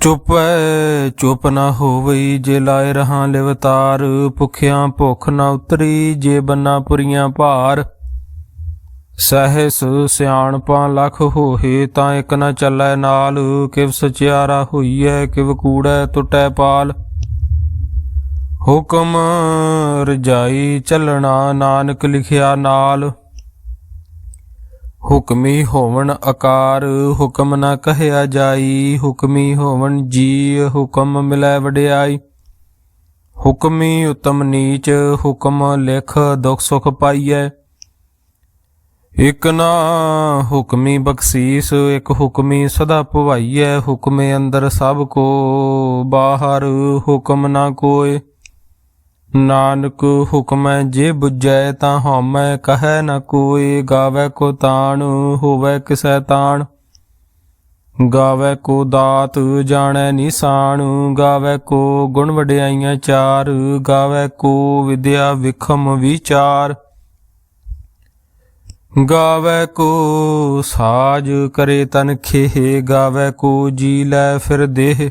ਚੁੱਪ ਹੈ ਚੁੱਪ ਨਾ ਹੋਵਈ ਜੇ ਲਾਏ ਰਹਾ ਲਿਵਤਾਰ। ਭੁਖਿਆਂ ਭੁੱਖ ਨਾ ਉਤਰੀ ਜੇ ਬੰਨਾ ਪੁਰੀਆਂ ਭਾਰ। ਸਹਿਸ ਸਿਆਣਪਾਂ ਲਖ ਹੋਏ ਤਾਂ ਇਕ ਨਾ ਚੱਲੈ ਨਾਲ। ਕਿਵ ਸਚਿਆਰਾ ਹੋਈਐ, ਕਿਵ ਕੂੜੈ ਟੁੱਟੈ ਪਾਲ। ਹੁਕਮ ਰਜਾਈ ਚੱਲਣਾ ਨਾਨਕ ਲਿਖਿਆ ਨਾਲ। ਹੁਕਮੀ ਹੋਵਣ ਆਕਾਰ ਹੁਕਮ ਨਾ ਕਹਿਆ ਜਾਈ। ਹੁਕਮੀ ਹੋਵਣ ਜੀ ਹੁਕਮ ਮਿਲੈ ਵਡਿਆਈ। ਹੁਕਮੀ ਉਤਮ ਨੀਚ, ਹੁਕਮ ਲਿਖ ਦੁਖ ਸੁਖ ਪਾਈਐ। ਇਕ ਨਾ ਹੁਕਮੀ ਬਖਸ਼ੀਸ, ਇਕ ਹੁਕਮੀ ਸਦਾ ਭਵਾਈਐ। ਹੁਕਮੇ ਅੰਦਰ ਸਭ ਕੋ ਬਾਹਰ, ਹੁਕਮ ਨਾ ਕੋਏ। ਨਾਨਕ ਹੁਕਮੈ ਜੇ 부ਜੈ ਤਾਂ ਹਉਮੈ ਕਹੈ ਨ ਕੋਇ, ਗਾਵੇ ਕੋ ਤਾਣ, ਹੋਵੇ ਕਿਸੈ ਤਾਣ। ਗਾਵੇ ਕੋ ਦਾਤ, ਜਾਣੈ ਨਿਸਾਣ ਗਾਵੇ ਕੋ ਗੁਣ ਵਡਿਆਈਆਂ ਚਾਰ, ਗਾਵੇ ਕੋ ਵਿਦਿਆ ਵਿਖਮ ਵਿਚਾਰ। ਗਾਵੇ ਕੋ ਸਾਜ ਕਰੇ ਤਨ ਖੇਹ, ਗਾਵੇ ਕੋ ਜੀ ਲੈ ਫਿਰ ਦੇਹ।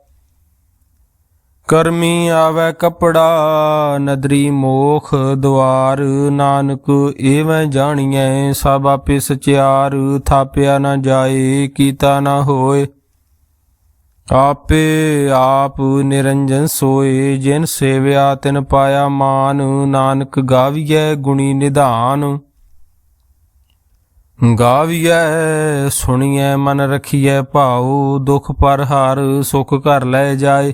ਕਰਮੀ ਆਵੇ ਕਪੜਾ, ਨਦਰੀ ਮੋਖ ਦੁਆਰ। ਨਾਨਕ ਏਵੇਂ ਜਾਣੀਐ, ਸਭ ਆਪੇ ਸਚਿਆਰ। ਥਾਪਿਆ ਨਾ ਜਾਏ, ਕੀਤਾ ਨਾ ਹੋਏ। ਆਪੇ ਆਪ ਨਿਰੰਜਨ ਸੋਏ, ਜਿਨ ਸੇਵਿਆ ਤਿਨ ਪਾਇਆ ਮਾਨ। ਨਾਨਕ ਗਾਵੀਐ ਗੁਣੀ ਨਿਧਾਨ। ਗਾਵੀਐ, ਸੁਣੀਐ, ਮਨ ਰਖੀਐ ਭਾਉ। ਦੁਖ ਪਰ ਹਰ, ਸੁਖ ਘਰ ਲੈ ਜਾਏ।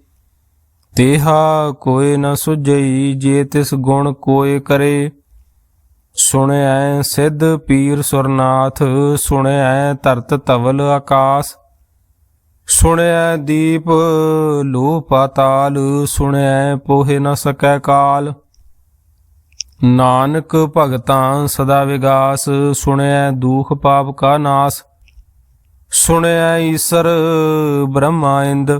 ਤੇਹਾ ਕੋਏ ਨ ਸੁਝਈ ਜੇ ਤਿਸ ਗੁਣ ਕੋਏ ਕਰੇ। ਸੁਣਿਐ ਸਿੱਧ ਪੀਰ ਸੁਰਨਾਥ, ਸੁਣਿਐ ਧਰਤ ਤਵਲ ਆਕਾਸ। ਸੁਣਿਐ ਦੀਪ ਲੋ ਪਾਤਾਲ, ਸੁਣਿਐ ਪੋਹੇ ਨ ਸਕੈ ਕਾਲ। ਨਾਨਕ ਭਗਤਾਂ ਸਦਾ ਵਿਗਾਸ, ਸੁਣਿਐ ਦੂਖ ਪਾਪ ਕਾ ਨਾਸ। ਸੁਣਿਐ ਈਸਰ ਬ੍ਰਹਮਾ ਇੰਦ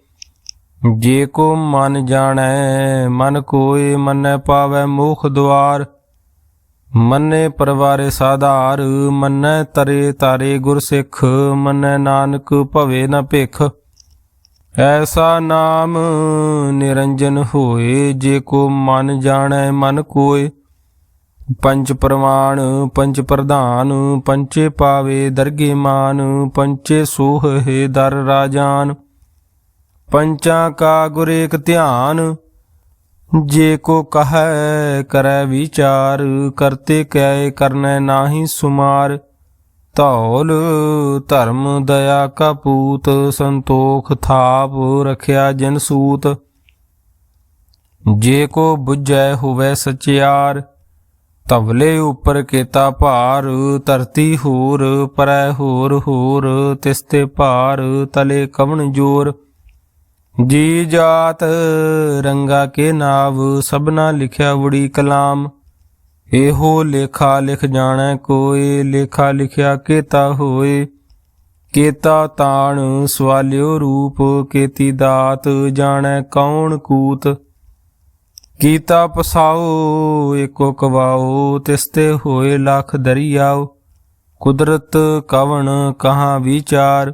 ਜੇ ਕੋ ਮਨ ਜਾਣੈ, ਮਨ ਕੋਏ ਮੰਨੈ ਪਾਵੈ ਮੋਖ ਦੁਆਰ। ਮੰਨੇ ਪਰਵਾਰੇ ਸਾਧਾਰ, ਮੰਨੈ ਤਰੇ ਤਾਰੇ ਗੁਰ ਸਿੱਖ, ਮੰਨੈ ਨਾਨਕ ਭਵੇ ਨ ਭਿਖ। ਐਸਾ ਨਾਮ ਨਿਰੰਜਨ ਹੋਏ, ਜੇ ਕੋ ਮਨ ਜਾਣੈ, ਮਨ ਕੋਏ ਪੰਜ ਪ੍ਰਮਾਣ, ਪੰਜ ਪ੍ਰਧਾਨ, ਪੰਚੇ ਪਾਵੇ ਦਰਗੇ ਮਾਨ ਪੰਚੇ ਸੋਹ ਹੈ ਦਰ ਰਾਜਾਨ। ਪੰਚਾਂ ਕਾ ਗੁਰ ਏਕ ਧਿਆਨ, ਜੇ ਕੋ ਕਹੈ ਕਰੈ ਵਿਚਾਰ, ਕਰਤੇ ਕੈ ਕਰਨੈ ਨਾਹੀ ਸੁਮਾਰ। ਧੌਲ, ਧਰਮ, ਦਇਆ ਕਾ ਪੂਤ, ਸੰਤੋਖ ਥਾਪ ਰਖਿਆ ਜਨ ਸੂਤ। ਜੇ ਕੋ ਬੁਝੈ ਹੋਵੇ ਸਚਿਆਰ ਤਵਲੇ ਉਪਰ ਕੀਤਾ ਭਾਰ, ਧਰਤੀ ਹੋਰ ਪਰੈ ਹੋਰ ਹੋਰ ਤਿਸਤੇ ਭਾਰ ਤਲੇ ਕਵਣ ਜੋਰ। ਜੀ ਜਾਤ ਰੰਗਾ ਕੇ ਨਾਵ, ਸਭਨਾ ਲਿਖਿਆ ਉੜੀ ਕਲਾਮ। ਇਹੋ ਲੇਖਾ ਲਿਖ ਜਾਣੈ ਕੋਈ ਲੇਖਾ ਲਿਖਿਆ ਕੇਤਾ ਹੋਏ। ਕੇਤਾ ਤਾਣ ਸਵਾਲਿਓ ਰੂਪ, ਕੇਤੀ ਦਾਤ ਜਾਣੈ ਕੌਣ ਕੂਤ। ਕੀਤਾ ਪਸਾਓ, ਏਕੋ ਕਵਾਓ, ਤਿਸਤੇ ਹੋਏ ਲੱਖ ਦਰਿਆਓ। ਕੁਦਰਤ ਕਵਣ ਕਹਾਂ ਵਿਚਾਰ।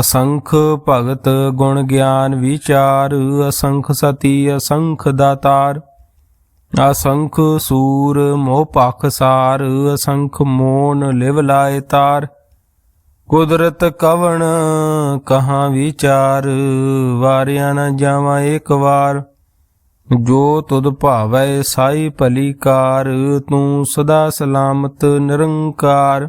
ਅਸੰਖ ਭਗਤ ਗੁਣ ਗਿਆਨ ਵਿਚਾਰ, ਅਸੰਖ ਸਤੀ, ਅਸੰਖ ਦਾਤਾਰ। ਅਸੰਖ ਸੂਰ ਮੋਹ ਪਖ ਸਾਰ, ਅਸੰਖ ਮੋਨ ਲਿਵ ਲਾਏ ਤਾਰ। ਕੁਦਰਤ ਕਵਣ ਕਹਾਂ ਵਿਚਾਰ, ਵਾਰਿਆ ਨਾ ਜਾਵਾਂ ਇੱਕ ਵਾਰ। ਜੋ ਤੁਧ ਭਾਵੈ ਸਾਈ ਭਲੀ ਕਾਰ ਤੂੰ ਸਦਾ ਸਲਾਮਤ ਨਿਰੰਕਾਰ।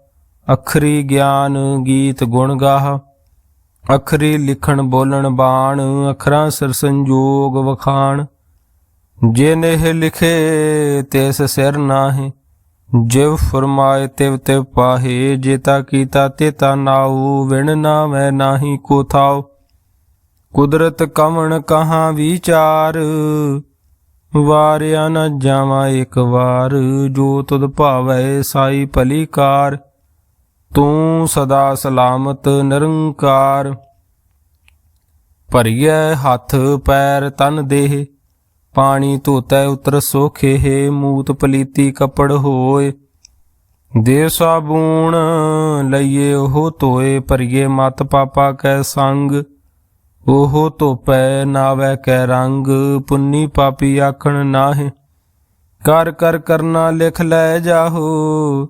ਅਖਰੀ ਗਿਆਨ ਗੀਤ ਗੁਣ ਗਾਹ, ਅਖਰੀ ਲਿਖਣ ਬੋਲਣ ਬਾਣ, ਅਖਰਾਂ ਸਿਰ ਸੰਜੋਗ ਵਖਾਣ। ਜੇ ਨੇਹ ਲਿਖੇ, ਤਿਸ ਸਿਰ ਨਾਹੀ। ਜਿਵ ਫਰਮਾਏ, ਤਿਵ ਤਿਵ ਪਾਹੇ ਜੇਤਾ ਕੀਤਾ ਤੇਤਾ ਨਾਉ। ਵਿਣ ਨਾ ਮੈਂ ਨਾਹੀ ਕੋ ਥਾਉ। ਕੁਦਰਤ ਕਵਣ ਕਹਾਂ ਵਿਚਾਰ। ਵਾਰਿਆ ਨਾ ਜਾਵਾਂ ਇੱਕ ਵਾਰ। ਜੋ ਤੁਧ ਭਾਵੈ, ਸਾਈ ਭਲੀ ਕਾਰ। ਤੂੰ ਸਦਾ ਸਲਾਮਤ, ਨਿਰੰਕਾਰ। ਭਰੀਐ ਹੱਥ, ਪੈਰ ਤਨ ਦੇਹ। ਪਾਣੀ ਧੋਤੈ ਉਤਰ ਸੋਖੇ, ਹੈ ਮੂਤ ਪਲੀਤੀ ਕੱਪੜ ਹੋਏ। ਦੇ ਸਾਬੂਣ ਲਈਏ, ਉਹ ਧੋਏ, ਭਰੀਏ ਮਤ ਪਾਪਾ ਕੈ ਸੰਗ। ਉਹ ਧੋਪੈ, ਨਾਵੈ ਕੈ ਰੰਗ, ਪੁੰਨੀ ਪਾਪੀ ਆਖਣ ਨਾਹਿ। ਕਰ ਕਰ ਕਰਨਾ ਲਿਖ ਲੈ ਜਾਹੋ।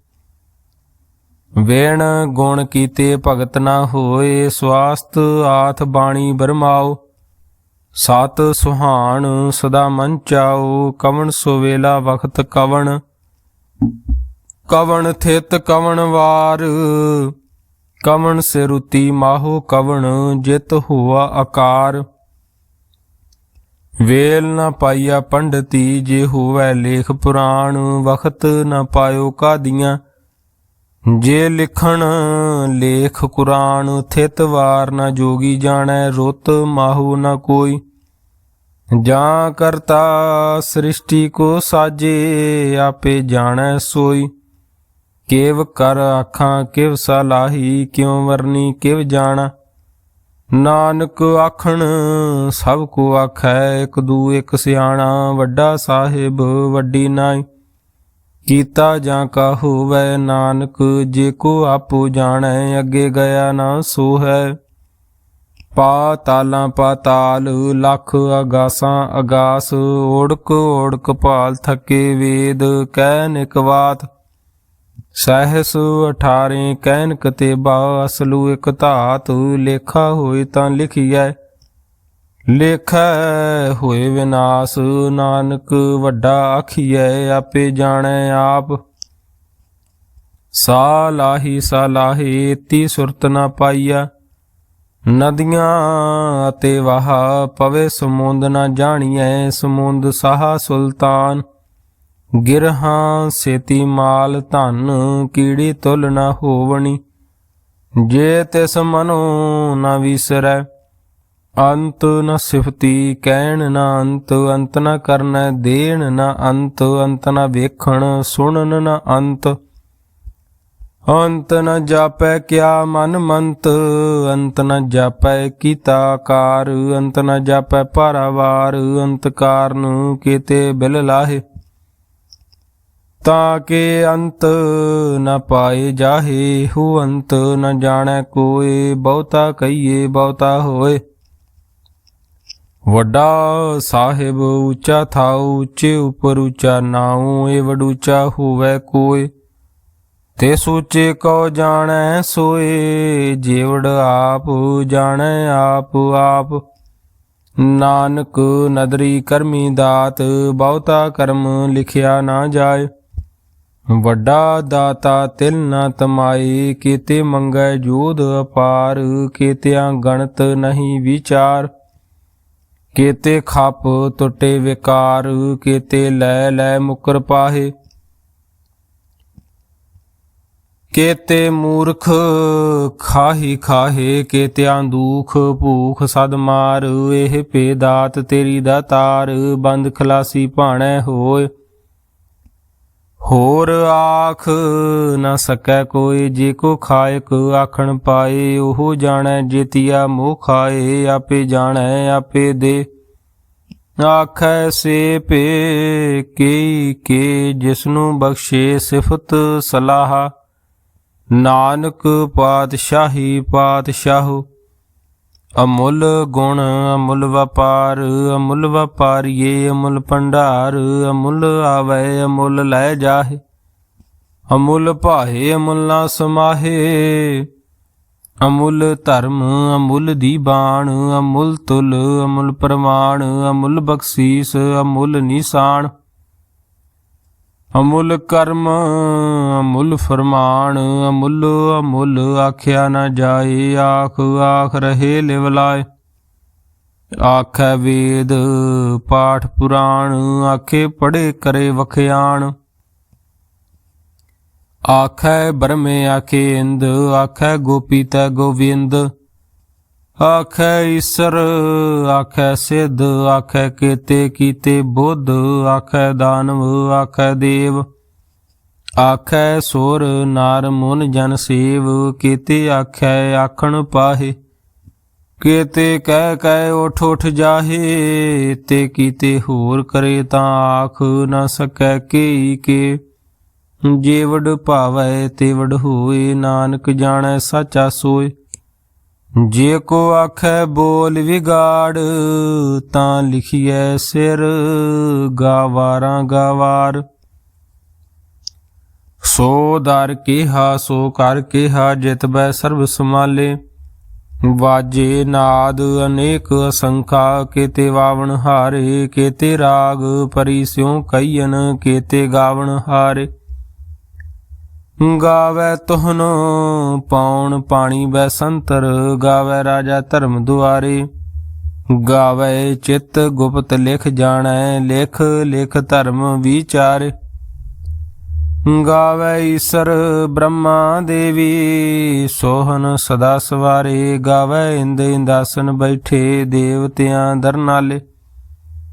ਵੇਣ ਗੁਣ ਕੀਤੇ ਭਗਤ ਨਾ ਹੋਏ, ਸਵਾਸਤ ਆਥ ਬਾਣੀ ਬਰਮਾਓ। ਸਤ ਸੁਹਾਣ ਸਦਾ ਮਨ ਚਾਓ, ਕਵਣ ਸੁਵੇਲਾ ਵਖਤ ਕਵਣ। ਕਵਣ ਥਿਤ ਕਵਣ ਵਾਰ, ਕਵਣ ਸਿਰੁਤੀ ਮਾਹੋ ਕਵਣ, ਜਿਤ ਹੋਆ ਆਕਾਰ। ਵੇਲ ਨਾ ਪਾਈਆ ਪੰਡਤੀ, ਜੇ ਹੋਵੈ ਲੇਖ ਪੁਰਾਣ, ਵਖਤ ਨਾ ਪਾਇਓ ਕਾਦੀਆਂ। ਜੇ ਲਿਖਣ ਲੇਖ ਕੁਰਾਨ ਥਿਤ ਵਾਰ ਨਾ ਜੋਗੀ ਜਾਣੈ, ਰੁੱਤ ਮਾਹੂ ਨਾ ਕੋਈ। ਜਾਂ ਕਰਤਾ ਸ੍ਰਿਸ਼ਟੀ ਕੋ ਸਾਜੇ, ਆਪੇ ਜਾਣੈ ਸੋਈ। ਕੇਵ ਕਰ ਆਖਾਂ, ਕਿਵ ਸਲਾਹੀ ਕਿਉ ਵਰਨੀ, ਕਿਵ ਜਾਣਾ। ਨਾਨਕ ਆਖਣ, ਸਭ ਕੋ ਆਖੈ, ਇਕ ਦੂ ਇਕ ਸਿਆਣਾ, ਵੱਡਾ ਸਾਹਿਬ ਵੱਡੀ ਨਾਈ। ਕੀਤਾ ਜਾਂ ਕਾ ਹੋਵੈ ਨਾਨਕ, ਜੇ ਕੋ ਆਪੋ ਜਾਣੈ, ਅੱਗੇ ਗਿਆ ਨਾ ਸੋ ਹੈ ਪਾਤਾਲਾਂ ਪਾਤਾਲ ਲੱਖ ਅਗਾਸਾਂ ਅਗਾਸ ਓੜਕ ਓੜਕ ਭਾਲ ਥਕੇ ਵੇਦ, ਕਹਿ ਨਿਕਵਾਤ ਸਹਿਸ 18 ਕਹਿਨ ਕਤੇ ਬਾਸਲੂ ਇਕ ਧਾਤ, ਲੇਖਾ ਹੋਏ ਤਾਂ ਲਿਖੀਐ। ਲੇਖੈ ਹੋਏ ਵਿਨਾਸ਼ ਨਾਨਕ, ਵੱਡਾ ਆਖੀਐ ਆਪੇ ਜਾਣੈ ਆਪ। ਸਾ ਲਾਹੀ ਸਾ ਤੀ ਸੁਰਤ ਨਾ ਪਾਈਆ ਨਦੀਆਂ ਅਤੇ ਵਾਹ ਪਵੇ ਸਮੁੰਦ ਨਾ ਜਾਣੀਐ, ਸਮੁੰਦ ਸਾਹਾ ਸੁਲਤਾਨ। ਗਿਰਹਾਂ ਸੇਤੀ ਮਾਲ ਧਨ, ਕੀੜੀ ਤੁਲ ਨਾ ਹੋਵਣੀ। ਜੇ ਤਿਸ ਮਨੋ ਨਾ ਵਿਸਰੈ ਅੰਤ ਨ ਸਿਫਤੀ ਕਹਿਣ ਨਾ ਅੰਤ ਅੰਤ ਨ ਕਰਨੈ ਦੇਣ ਨਾ ਅੰਤ ਅੰਤ ਨ ਵੇਖਣ ਸੁਣਨ ਨਾ ਅੰਤ। ਅੰਤ ਨ ਜਾਪੈ ਕਿਆ ਮਨ ਮੰਤ, ਅੰਤ ਨ ਜਾਪੈ ਕੀਤਾ ਕਾਰ, ਅੰਤ ਨ ਜਾਪੈ ਭਾਰਾਵਾਰ, ਅੰਤ ਕਾਰਨ ਕੀਤੇ ਬਿਲ ਲਾਹੇ। ਤਾਂ ਕੇ ਅੰਤ ਨ ਪਾਏ ਜਾਹੇ, ਹੂ ਅੰਤ ਨ ਜਾਣੈ ਕੋਏ, ਬਹੁਤਾ ਕਹੀਏ ਬਹੁਤਾ ਹੋਏ। ਵੱਡਾ ਸਾਹਿਬ ਉੱਚਾ ਥਾਉ ਉੱਚੇ ਉਪਰ ਉੱਚਾ ਨਾਉ ਏ ਵਡੂਚਾ ਹੋਵੇ ਕੋਏ। ਤੇ ਸੂਚੇ ਕੋ ਜਾਣੈ ਸੋਏ ਜੀਵੜ ਆਪ ਜਾਣੈ ਆਪ ਆਪ। ਨਾਨਕ ਨਦਰੀ ਕਰਮੀ ਦਾਤ, ਬਹੁਤਾ ਕਰਮ ਲਿਖਿਆ ਨਾ ਜਾਏ। ਵੱਡਾ ਦਾਤਾ ਤਿਲ ਨਾ ਤਮਾਈ ਕੀਤੇ ਮੰਗੈ ਜੋਧ ਅਪਾਰ, ਕੀਤਿਆਂ ਗਣਤ ਨਹੀਂ ਵਿਚਾਰ। ਕੇਤੇ ਖਪ ਟੁੱਟੇ ਵਿਕਾਰ, ਕੇਤੇ ਲੈ ਲੈ ਮੁਕਰ ਪਾਹੇ। ਕੇਤੇ ਮੂਰਖ ਖਾਹੀ ਖਾਹੇ, ਕੇਤਿਆਂ ਦੁਖ ਭੂਖ ਸਦ ਮਾਰ, ਇਹ ਪੇਦਾਤ ਤੇਰੀ ਦਾਤਾਰ ਬੰਦ ਖਲਾਸੀ ਭਾਣੈ ਹੋਏ। ਹੋਰ ਆਖ ਨਾ ਸਕੈ ਕੋਈ, ਜੇ ਕੋ ਖਾਇਕ ਆਖਣ ਪਾਏ, ਉਹ ਜਾਣੈ ਜੇਤੀਆ ਮੋਹ ਖਾਏ, ਆਪੇ ਜਾਣੈ, ਆਪੇ ਦੇ। ਆਖੈ ਸੇ ਪੇ ਕੀ ਕੇ, ਜਿਸਨੂੰ ਬਖਸ਼ੇ ਸਿਫਤ ਸਲਾਹ। ਨਾਨਕ ਪਾਤਸ਼ਾਹੀ ਪਾਤਸ਼ਾਹੋ ਅਮੁੱਲ ਗੁਣ, ਅਮੁੱਲ ਵਪਾਰ, ਅਮੁੱਲ ਵਪਾਰੀਏ, ਅਮੁੱਲ ਭੰਡਾਰ, ਅਮੁੱਲ ਆਵੈ, ਅਮੁੱਲ ਲੈ ਜਾਹੇ, ਅਮੁੱਲ ਭਾਏ ਅਮੁੱਲ ਨਾ ਸਮਾਹੇ, ਅਮੁੱਲ ਧਰਮ, ਅਮੁੱਲ ਦੀ ਬਾਣ, ਅਮੁੱਲ ਤੁਲ, ਅਮੁੱਲ ਪ੍ਰਮਾਣ, ਅਮੁੱਲ ਬਖਸ਼ੀਸ, ਅਮੁੱਲ ਨਿਸ਼ਾਨ। ਅਮੁੱਲ ਕਰਮ, ਅਮੁੱਲ ਫਰਮਾਨ, ਅਮੁੱਲ ਅਮੁੱਲ ਆਖਿਆ ਨਾ ਜਾਏ, ਆਖ ਆਖ ਰਹੇ ਲਿਵਲਾਏ ਆਖੈ ਵੇਦ, ਪਾਠ ਪੁਰਾਣ, ਆਖੇ ਪੜੇ ਕਰੇ ਵਖਿਆਣ। ਆਖੈ ਬਰਮੇ ਆਖੇ ਇੰਦ, ਆਖੈ ਗੋਪੀ ਤੈ ਗੋਵਿੰਦ। ਆਖੈ ਈਸਰ, ਆਖੈ ਸਿੱਧ, ਆਖੈ ਕੇਤੇ ਕੀਤੇ ਬੁੱਧ, ਆਖੈ ਦਾਨਵ, ਆਖੈ ਦੇਵ। ਆਖੈ ਸੁਰ, ਨਾਰ, ਮਨ, ਜਨ, ਸੇਵ, ਕੀਤੇ ਆਖੈ ਆਖਣ ਪਾਹੇ। ਕੀਤੇ ਕਹਿ ਕਹਿ ਉਠ ਉਠ ਜਾਹੇ, ਤੇ ਕੀਤੇ ਹੋਰ ਕਰੇ ਤਾਂ ਆਖ ਨਾ ਸਕੈ ਕੀ ਕੇ। ਜੇ ਭਾਵੈ ਤੇ ਹੋਏ, ਨਾਨਕ ਜਾਣੈ ਸਾਚਾ ਸੋਏ। ਜੇ ਕੋ ਆਖੈ ਬੋਲ ਵਿਗਾੜ, ਤਾਂ ਲਿਖੀਐ ਸਿਰ ਗਾਵਾਰਾਂ ਗਾਵਾਰ। ਸੋ ਦਰ ਕਿਹਾ, ਸੋ ਕਰ ਕਿਹਾ ਜਿਤਬੈ ਸਰਬ ਸਮਾਲੇ ਵਾਜੇ ਨਾਦ ਅਨੇਕ ਅਸੰਖਾ, ਕੀਤੇ ਵਾਵਣ ਹਾਰੇ, ਕੀਤੇ ਰਾਗ ਪਰੀ ਸਿਉ ਕਈਨ ਕੀਤੇ ਗਾਵਣ ਹਾਰੇ। ਗਾਵੇ ਤੁਹਨ, ਪਾਉਣ ਪਾਣੀ ਬੈ ਸੰਤਰ, ਗਾਵੇ ਰਾਜਾ ਧਰਮ ਦੁਆਰੇ। ਗਾਵੇ ਚਿਤ ਗੁਪਤ ਲਿਖ ਜਾਣੈ, ਲਿਖ ਲਿਖ ਧਰਮ ਵਿਚਾਰੇ। ਗਾਵੇ ਈਸਰ ਬ੍ਰਹਮਾ ਦੇਵੀ ਸੋਹਨ ਸਦਾ ਸਵਾਰੇ। ਗਾਵੇ ਇੰਦ ਇੰਦਾਸਨ ਬੈਠੇ ਦੇਵਤਿਆਂ ਦਰਨਾਲੇ।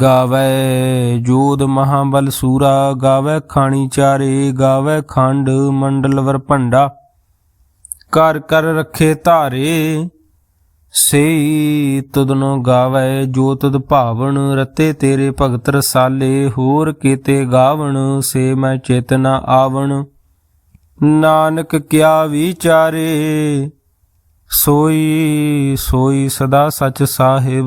ਗਾਵੇ ਜੋਦ ਮਹਾਬਲ ਸੂਰਾ, ਗਾਵੇ ਖਾਣੀ ਚਾਰੇ, ਗਾਵੇ ਖੰਡ ਮੰਡਲ ਵਰ ਭੰਡਾ। ਕਰ ਕਰ ਰੱਖੇ ਧਾਰੇ ਸਈ ਤੁਦਨੋ ਗਾਵੇ ਜੋ ਤੁਦ ਭਾਵਨ, ਰਤੇ ਤੇਰੇ ਭਗਤ ਰਸਾਲੇ, ਹੋਰ ਕੀਤੇ ਗਾਵਣ, ਸੇ ਮੈਂ ਚੇਤਨਾ ਆਵਣ। ਨਾਨਕ ਕਿਆ ਵਿਚਾਰੇ, ਸੋਈ ਸੋਈ ਸਦਾ ਸਚ ਸਾਹਿਬ।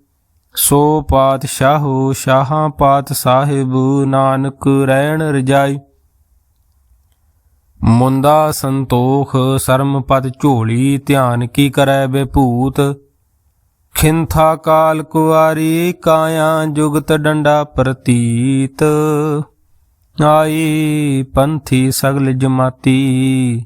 ਸੋ ਪਾਤਸ਼ਾਹੋ ਸ਼ਾਹਾਂ ਪਾਤ ਸਾਹਿਬ, ਨਾਨਕ ਰਹਿਣ ਰਜਾਈ। ਮੁੰਦਾ ਸੰਤੋਖ ਸਰਮ ਪਦ ਝੋਲੀ, ਧਿਆਨ ਕੀ ਕਰੈ ਬੇਭੂਤ ਖਿੰਥਾ ਕਾਲ ਕੁਆਰੀ ਕਾਇਆ ਜੁਗਤ ਡੰਡਾ ਪ੍ਰਤੀਤ। ਆਈ ਪੰਥੀ ਸਗਲ ਜਮਾਤੀ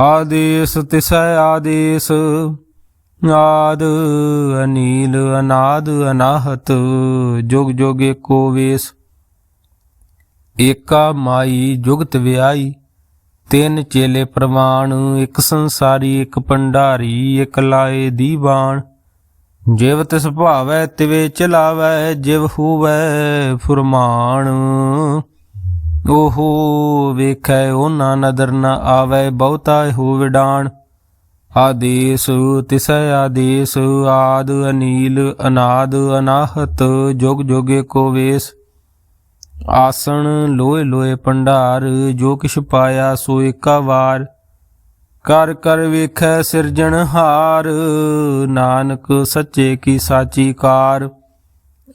ਆਦੇਸ ਤਿਸੈ ਆਦੇਸ, ਆਦ ਅਨੀਲ, ਅਨਾਦ ਅਨਾਹਤ, ਜੁਗ ਜੁਗ ਏਕੋ ਵੇਸ। ਏਕਾ ਮਾਈ ਜੁਗਤ ਵਿਆਈ, ਤਿੰਨ ਚੇਲੇ ਪ੍ਰਮਾਣ ਇੱਕ ਸੰਸਾਰੀ, ਇੱਕ ਭੰਡਾਰੀ, ਇੱਕ ਲਾਏ ਦੀਵਾਨ। ਜਿਵ ਤਿਸ ਭਾਵੈ ਤਿਵੇ ਚਲਾਵੈ, ਜਿਵ ਹੋਵੈ ਫੁਰਮਾਨ। ਓਹੋ, ਵੇਖੈ ਉਹਨਾਂ ਨਦਰ ਨ ਆਵੈ ਬਹੁਤਾ ਹੋ ਵਿਡਾਣ। ਆਦੇਸ ਤਿਸੈ ਆਦੇਸ, ਆਦ ਅਨੀਲ, ਅਨਾਦ ਅਨਾਹਤ, ਜੁਗ ਜੁਗੇ ਕੋ ਵੇਸ। ਆਸਣ ਲੋਏ ਲੋਏ ਭੰਡਾਰ, ਜੋ ਕਿਛ ਪਾਇਆ ਸੋ ਏਕਾ ਵਾਰ। ਕਰ ਕਰ ਵੇਖੈ ਸਿਰਜਣਹਾਰ, ਨਾਨਕ ਸੱਚੇ ਕੀ ਸਾਚੀ ਕਾਰ।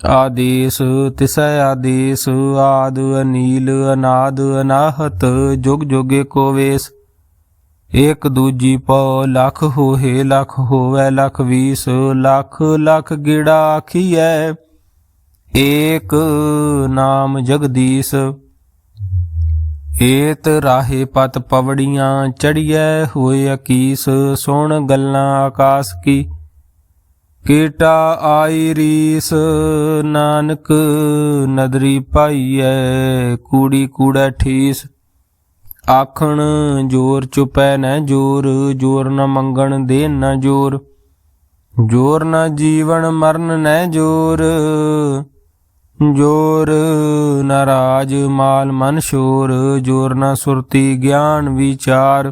ਆਦੇਸ, ਤਿਸੈ ਆਦੇਸ, ਆਦ ਅਨੀਲ, ਅਨਾਦ ਅਨਾਹਤ, ਜੁਗ ਜੁਗੇ ਕੋ ਵੇਸ। ਇਕ ਦੂਜੀ ਪਉ, ਲੱਖ ਹੋਏ ਲਖ ਹੋਵੇ, ਲਖ ਵੀਸ, ਲਖ ਲਖ ਗਿੜਾ ਆਖੀਐ। ਏਕ ਨਾਮ ਜਗਦੀਸ਼, ਏਤ ਰਾਹੇ ਪਤ ਪਵੜੀਆਂ ਚੜੀਐ, ਹੋਏ ਅਕੀਸ, ਸੁਣ ਗੱਲਾਂ ਆਕਾਸ ਕੀ। ਕੀਟਾ ਆਈ ਰੀਸ, ਨਾਨਕ ਨਦਰੀ ਪਾਈਐ ਕੂੜੀ ਕੂੜਾ ਠੀਸ। ਆਖਣ ਜੋਰ ਚੁਪੈ ਨਾ ਜੋਰ ਜੋਰ ਨ ਮੰਗਣ ਦੇ ਨਾ ਜੋਰ। ਜੋਰ ਨਾ ਜੀਵਨ ਮਰਨ ਨਾ ਜੋਰ ਜੋਰ ਨਾ ਰਾਜ ਮਾਲ ਮਨ ਸ਼ੋਰ, ਜੋਰ ਨਾ ਸੁਰਤੀ ਗਿਆਨ ਵਿਚਾਰ।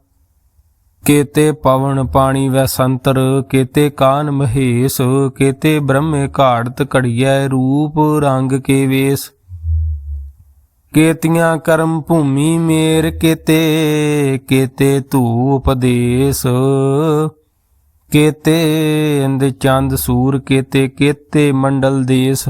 ਕੇਤੇ ਪਵਨ ਪਾਣੀ ਵੈਸੰਤਰ ਕੇਤੇ ਕਾਨ ਮਹੇਸ਼, ਕੇਤੇ ਬ੍ਰਹਮੇ ਘਾੜਤ ਘੜੀਐ ਰੂਪ ਰੰਗ ਕੇ ਵੇਸ। ਕੇਤੀਆਂ ਕਰਮ ਭੂਮੀ ਮੇਰ ਕੇਤੇ ਕੇਤੇ ਧੂਪ ਦੇਸ। ਕੇਤੇ ਇੰਦ ਚੰਦ ਸੂਰ, ਕੇਤੇ ਕੇਤੇ ਮੰਡਲ ਦੇਸ।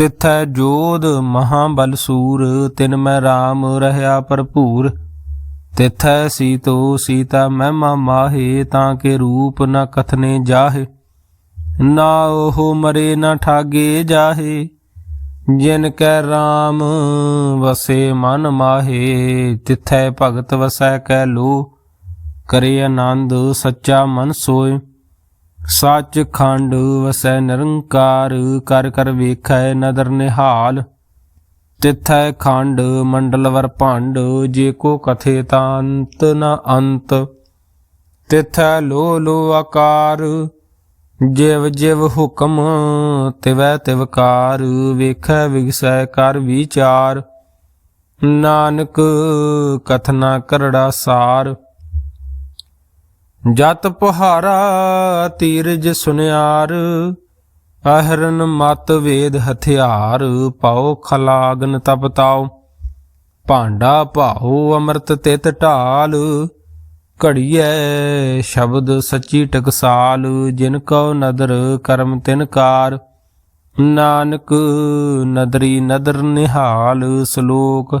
ਤਿਥੈ ਜੋਧ ਮਹਾਬਲ ਸੂਰ, ਤਿਨ ਮੈਂ RAM ਰਹਾ ਭਰਪੂਰ। ਤਿਥੈ ਸੀਤੋ ਸੀਤਾ ਮਹਿਮਾ ਮਾਹੇ, ਤਾਂ ਕੇ ਰੂਪ ਨ ਕਥਨੇ ਜਾਹੇ। ਨਾ ਉਹ ਮਰੇ ਨਾ ਠਾਗੇ ਜਾਹੇ, ਜਿਨ ਕੈ RAM ਵਸੇ ਮਨ ਮਾਹੇ। ਤਿਥੈ ਭਗਤ ਵਸੈ ਕੈ ਲੋ ਕਰੇ ਆਨੰਦ ਸੱਚਾ ਮਨ ਸੋਏ। ਸੱਚ ਖੰਡ ਵਸੈ ਨਿਰੰਕਾਰ, ਕਰ ਕਰ ਵੇਖੈ ਨਦਰ ਨਿਹਾਲ। ਤਿਥੈ ਖੰਡ ਮੰਡਲ ਵਰ ਭੰਡ, ਜੇ ਕੋ ਕਥੇ ਤਾਂ ਅੰਤ ਨ ਅੰਤ। ਤਿਥੈ ਲੋ ਲੋ ਆਕਾਰ, ਜਿਵ ਜਿਵ ਹੁਕਮ, ਤਿਵੈ ਤਿਵਕਾਰ ਵੇਖੈ ਵਿਗਸੈ ਕਰ ਵਿਚਾਰ। ਨਾਨਕ ਕਥਨਾ ਕਰੜਾ ਸਾਰ। ਜਤ ਪੁਹਾਰਾ ਤੀਰਜ ਸੁਨਿਆਰ, ਅਹਰਨ ਮਤ ਵੇਦ ਹਥਿਆਰ ਪਾਉ ਖਲਾਗਨ ਤਪਤਾਉ ਭਾਂਡਾ ਭਾਉ ਅੰਮ੍ਰਿਤ ਤਿਤ ਢਾਲ, ਘੜੀਐ ਸ਼ਬਦ ਸੱਚੀ ਟਕਸਾਲ, ਜਿਨ ਕਉ ਨਦਰ ਕਰਮ ਤਿਨਕਾਰ ਨਾਨਕ ਨਦਰੀ ਨਦਰ ਨਿਹਾਲ, ਸ਼ਲੋਕ